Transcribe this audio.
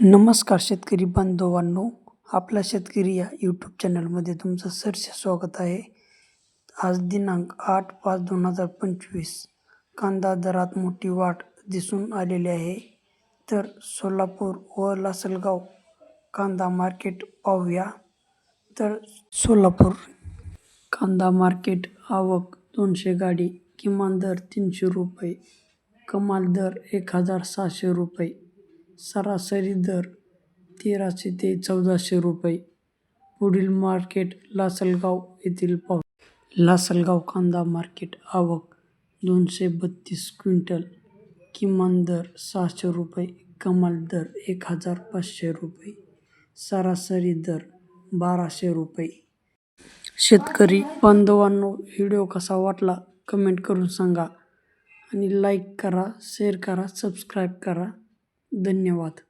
नमस्कार शेतकरी बांधवांनो आपला शेतकरी या यूट्यूब चॅनलमध्ये तुमचं सरसे स्वागत आहे. आज दिनांक आठ पाच दोन हजार पंचवीस. कांदा दरात मोठी वाढ दिसून आलेली आहे. तर सोलापूर व लासलगाव कांदा मार्केट पाहूया. तर सोलापूर कांदा मार्केट आवक दोनशे गाडी किमान दर तीनशे रुपये कमाल दर एक हजार सहाशे रुपये. सरासरी दर तेराशे ते चौदाशे रुपये. पुढील मार्केट लासलगाव येथील पाहू. लासलगाव कांदा मार्केट आवक दोनशे बत्तीस क्विंटल. किमान दर सहाशे रुपये कमाल दर एक हजार पाचशे रुपये सरासरी दर बाराशे रुपये. शेतकरी बांधवांनो व्हिडिओ कसा वाटला कमेंट करून सांगा आणि लाईक करा शेअर करा सबस्क्राईब करा. धन्यवाद.